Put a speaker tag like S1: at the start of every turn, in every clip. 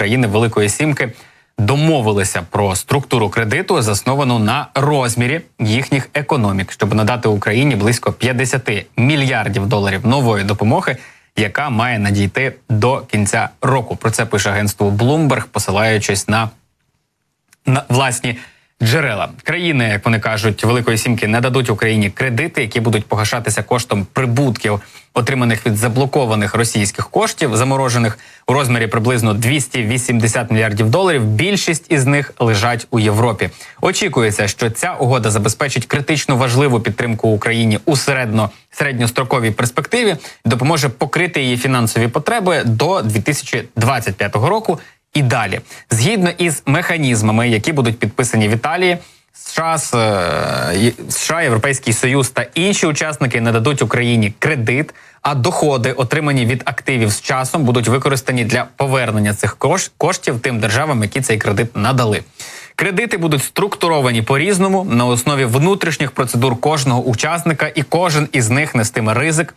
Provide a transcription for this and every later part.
S1: країни Великої Сімки домовилися про структуру кредиту, засновану на розмірі їхніх економік, щоб надати Україні близько 50 мільярдів доларів нової допомоги, яка має надійти до кінця року. Про це пише агентство Bloomberg, посилаючись на на власні джерела. Країни, як вони кажуть, Великої Сімки не дадуть Україні кредити, які будуть погашатися коштом прибутків, отриманих від заблокованих російських коштів, заморожених у розмірі приблизно 280 мільярдів доларів. Більшість із них лежать у Європі. Очікується, що ця угода забезпечить критично важливу підтримку Україні у середньо середньостроковій перспективі, допоможе покрити її фінансові потреби до 2025 року і далі, згідно із механізмами, які будуть підписані в Італії. США, е, США, Європейський Союз та інші учасники нададуть Україні кредит, а доходи, отримані від активів з часом, будуть використані для повернення цих коштів тим державам, які цей кредит надали. Кредити будуть структуровані по різному на основі внутрішніх процедур кожного учасника, і кожен із них нестиме ризик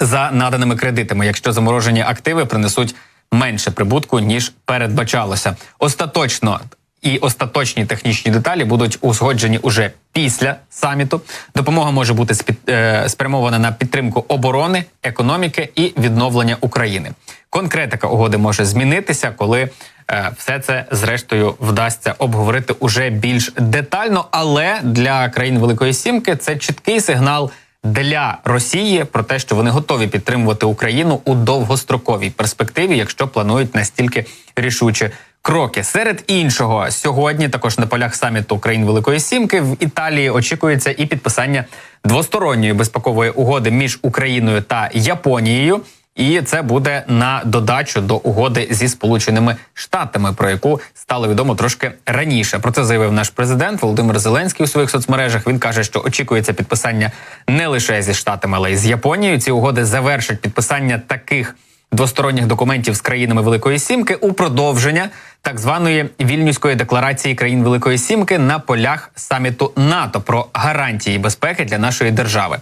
S1: за наданими кредитами, якщо заморожені активи принесуть менше прибутку ніж передбачалося. Остаточно і остаточні технічні деталі будуть узгоджені уже після саміту. Допомога може бути е, спрямована на підтримку оборони, економіки і відновлення України. Конкретика угоди може змінитися, коли е, все це зрештою вдасться обговорити уже більш детально. Але для країн Великої Сімки це чіткий сигнал для Росії про те, що вони готові підтримувати Україну у довгостроковій перспективі, якщо планують настільки рішучі кроки. Серед іншого, сьогодні також на полях саміту країн Великої Сімки в Італії очікується і підписання двосторонньої безпекової угоди між Україною та Японією. І це буде на додачу до угоди зі сполученими штатами, про яку стало відомо трошки раніше. Про це заявив наш президент Володимир Зеленський у своїх соцмережах. Він каже, що очікується підписання не лише зі штатами, але й з Японією. Ці угоди завершать підписання таких двосторонніх документів з країнами Великої Сімки у продовження так званої вільнюської декларації країн Великої Сімки на полях саміту НАТО про гарантії безпеки для нашої держави.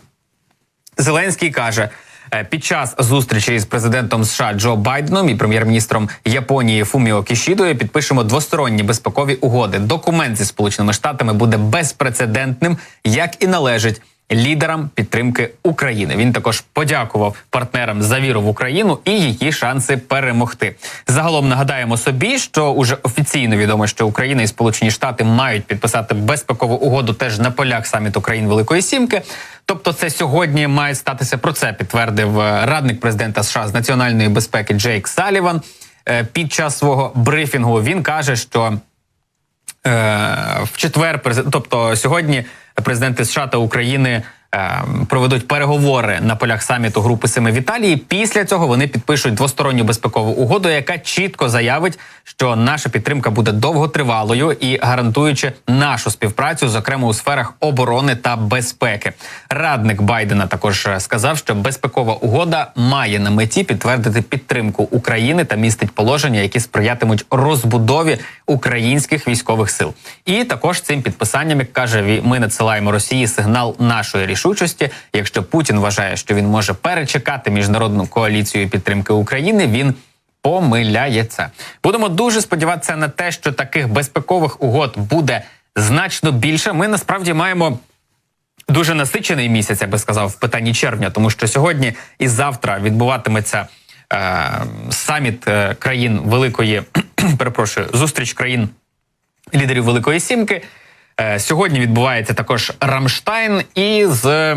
S1: Зеленський каже. Е, під час зустрічі з президентом США Джо Байденом і прем'єр-міністром Японії Фуміо Кішідою підпишемо двосторонні безпекові угоди. Документ зі сполученими штатами буде безпрецедентним, як і належить. Лідерам підтримки України він також подякував партнерам за віру в Україну і її шанси перемогти. Загалом нагадаємо собі, що уже офіційно відомо, що Україна і Сполучені Штати мають підписати безпекову угоду теж на полях саміту країн Великої Сімки. Тобто, це сьогодні має статися про це. Підтвердив е, радник президента США з національної безпеки Джейк Саліван е, під час свого брифінгу. Він каже, що е, в четвер, тобто сьогодні, президенти США та України. Ем, проведуть переговори на полях саміту Групи Семи в Італії. Після цього вони підпишуть двосторонню безпекову угоду, яка чітко заявить, що наша підтримка буде довготривалою і гарантуючи нашу співпрацю, зокрема у сферах оборони та безпеки. Радник Байдена також сказав, що безпекова угода має на меті підтвердити підтримку України та містить положення, які сприятимуть розбудові українських військових сил. І також цим підписанням як каже, ми надсилаємо Росії сигнал нашої рішення рішучості. Якщо Путін вважає, що він може перечекати міжнародну коаліцію підтримки України, він помиляється. Будемо дуже сподіватися на те, що таких безпекових угод буде значно більше. Ми насправді маємо. Дуже насичений місяць, я би сказав, в питанні червня, тому що сьогодні і завтра відбуватиметься е, саміт е, країн Великої перепрошую зустріч країн лідерів Великої Сімки. Е, сьогодні відбувається також Рамштайн, і з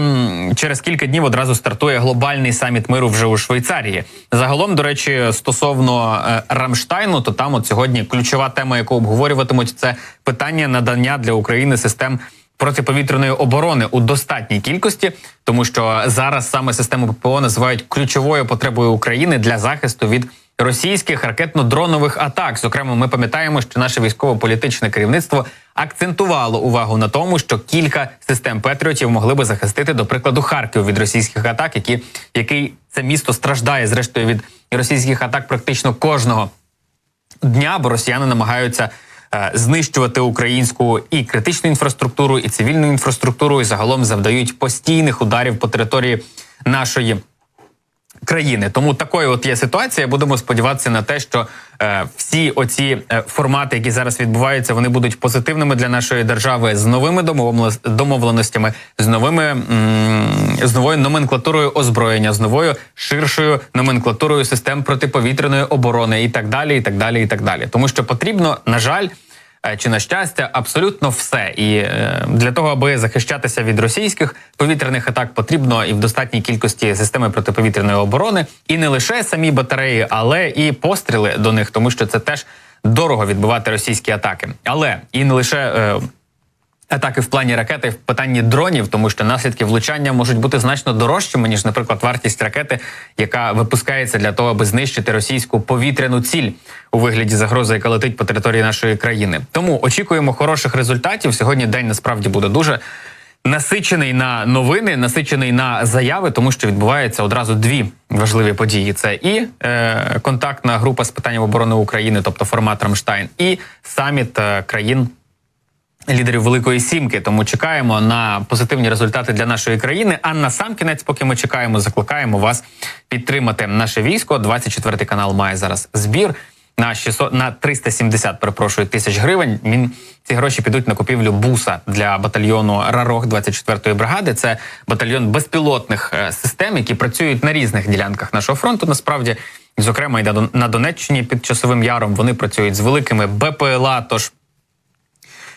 S1: через кілька днів одразу стартує глобальний саміт миру вже у Швейцарії. Загалом, до речі, стосовно е, Рамштайну, то там от сьогодні ключова тема, яку обговорюватимуть, це питання надання для України систем. Протиповітряної оборони у достатній кількості, тому що зараз саме систему ППО називають ключовою потребою України для захисту від російських ракетно-дронових атак. Зокрема, ми пам'ятаємо, що наше військово-політичне керівництво акцентувало увагу на тому, що кілька систем Петріотів могли би захистити, до прикладу, Харків від російських атак, які який це місто страждає зрештою від російських атак практично кожного дня, бо росіяни намагаються. Е, знищувати українську і критичну інфраструктуру, і цивільну інфраструктуру, і загалом завдають постійних ударів по території нашої країни. Тому такою от є ситуація. Будемо сподіватися на те, що е, всі оці е, формати, які зараз відбуваються, вони будуть позитивними для нашої держави з новими домовлено- домовленостями, з новими м, з новою номенклатурою озброєння, з новою ширшою номенклатурою систем протиповітряної оборони і так далі, і так далі, і так далі. Тому що потрібно, на жаль. Е, Чи на щастя, абсолютно все, і е, для того, аби захищатися від російських повітряних атак, потрібно і в достатній кількості системи протиповітряної оборони, і не лише самі батареї, але і постріли до них, тому що це теж дорого відбивати російські атаки. Але і не лише е, атаки в плані ракети в питанні дронів, тому що наслідки влучання можуть бути значно дорожчими ніж, наприклад, вартість ракети, яка випускається для того, аби знищити російську повітряну ціль у вигляді загрози, яка летить по території нашої країни. Тому очікуємо хороших результатів. Сьогодні день насправді буде дуже. Насичений на новини, насичений на заяви, тому що відбуваються одразу дві важливі події: це і е, контактна група з питань оборони України, тобто формат Рамштайн, і саміт е, країн лідерів Великої Сімки. Тому чекаємо на позитивні результати для нашої країни. А на сам кінець, поки ми чекаємо, закликаємо вас підтримати наше військо. 24 канал має зараз збір. На 600, на 370, перепрошую, тисяч гривень. Він ці гроші підуть на купівлю буса для батальйону Рарох 24-ї бригади. Це батальйон безпілотних е, систем, які працюють на різних ділянках нашого фронту. Насправді, зокрема, і на Донеччині під часовим яром вони працюють з великими БПЛА. Тож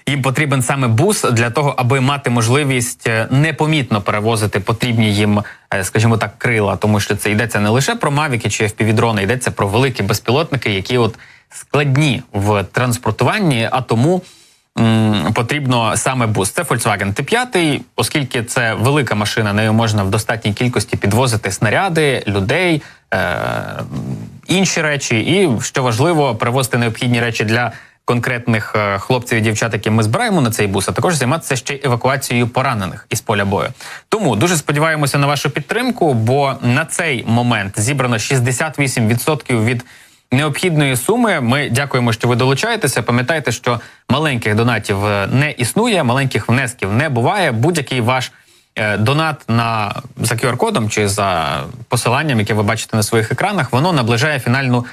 S1: їм потрібен саме бус для того, аби мати можливість е, непомітно перевозити потрібні їм, е, скажімо так, крила, тому що це йдеться не лише про мавіки чи FPV-дрони, йдеться про великі безпілотники, які от складні в транспортуванні, а тому. Потрібно саме бус. Це Volkswagen T5, оскільки це велика машина, нею можна в достатній кількості підвозити снаряди, людей, е- інші речі, і що важливо, привозити необхідні речі для конкретних е, хлопців і дівчат, які ми збираємо на цей бус, а також займатися ще евакуацією поранених із поля бою. Тому дуже сподіваємося на вашу підтримку, бо на цей момент зібрано 68% від. Необхідної суми ми дякуємо, що ви долучаєтеся. Пам'ятайте, що маленьких донатів е, не існує, маленьких внесків не буває. Будь-який ваш е, донат на за QR-кодом чи за посиланням, яке ви бачите на своїх екранах, воно наближає фінальну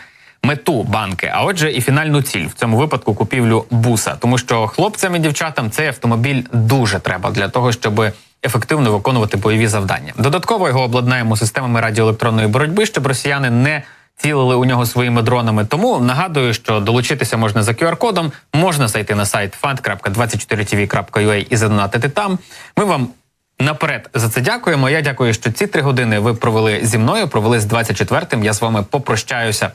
S1: мету банки, а отже, і фінальну ціль в цьому випадку купівлю буса, тому що хлопцям і дівчатам цей автомобіль дуже треба для того, щоб ефективно виконувати бойові завдання. Додатково його обладнаємо системами радіоелектронної боротьби, щоб росіяни не цілили у нього своїми дронами. Тому нагадую, що долучитися можна за QR-кодом, можна зайти на сайт fund.24tv.ua і задонатити там. Ми вам Наперед за це дякуємо. Я дякую, що ці три години ви провели зі мною. Провели з 24-м. Я з вами попрощаюся